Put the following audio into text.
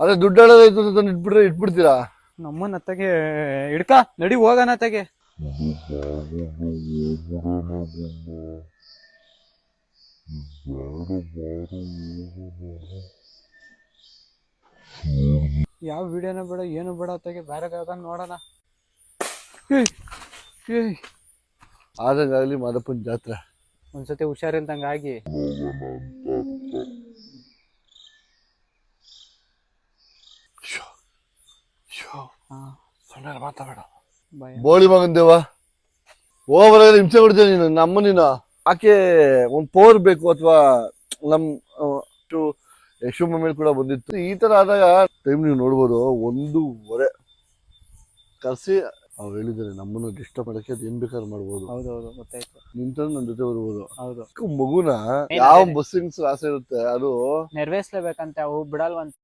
ಅದೇ ದುಡ್ಡು ಹೇಳೋದಾಯ್ತು ಅಂತ ತಂದು ಇಟ್ಬಿಟ್ರೆ ಇಟ್ಬಿಡ್ತೀರಾ? ನಮ್ಮನ್ನ ಅತ್ತಗೆ ಹಿಡ್ಕ ನಡಿ ಹೋಗಣ ಅತ್ತಗೆ ಯಾವ ವಿಡಿಯೋನ ಬೇಡ ಏನು ಬೇಡ ಅತ್ತಗೆ ಬೇರೆ ಯಾವ್ದಾನ ನೋಡೋಣ. ಏಯ್, ಏಯ್, ಆದಂಗಾಗ್ಲಿ ಮಾದಪ್ಪನ ಜಾತ್ರೆ. ಒಂದ್ಸತಿ ಹುಷಾರಿಲ್ದಂಗ ಆಗಿ ಶೋ ಸೊಳ್ಳೆ ಮಾತಾಡ ಭಯ. ಬೋಳಿ ಮಗನ್ ದೇವ ಓವರ್ ಹಿಂಸೆ ಕೊಡ್ತೀಯ ನೀನು ನಮ್ಮ ನೀನು ಆಕೆ ಒಂದ್ ಪೋರ್ ಬೇಕು ಅಥವಾ ನಮ್ ಯಶು ಮೇಲೆ ಕೂಡ ಬಂದಿತ್ತು. ಈ ತರ ಆದಾಗ ಟೈಮ್ ನೀವು ನೋಡ್ಬೋದು ಒಂದೂವರೆ ಕರೆಸಿ ಅವ್ರು ಹೇಳಿದ್ದಾರೆ ನಮ್ಮನ್ನು ಡಿಸ್ಟರ್ಬ್ ಮಾಡಕ್ಕೆ ಅದ್ ಏನ್ ಬೇಕಾದ್ರೂ ಮಾಡ್ಬೋದು. ಹೌದೌದು ಗೊತ್ತಾಯ್ತು. ನಿಂತಂದು ನನ್ನ ಜೊತೆ ಬರ್ಬೋದು. ಹೌದು. ಮಗುನ ಯಾವ ಬಸ್ಸಿಂಗ್ಸ್ ಆಸೆ ಇರುತ್ತೆ ಅದು ನೆರವೇರ್ಸ್ಲೇಬೇಕಂತೆ ಅವು ಬಿಡಲ್ವಂತ.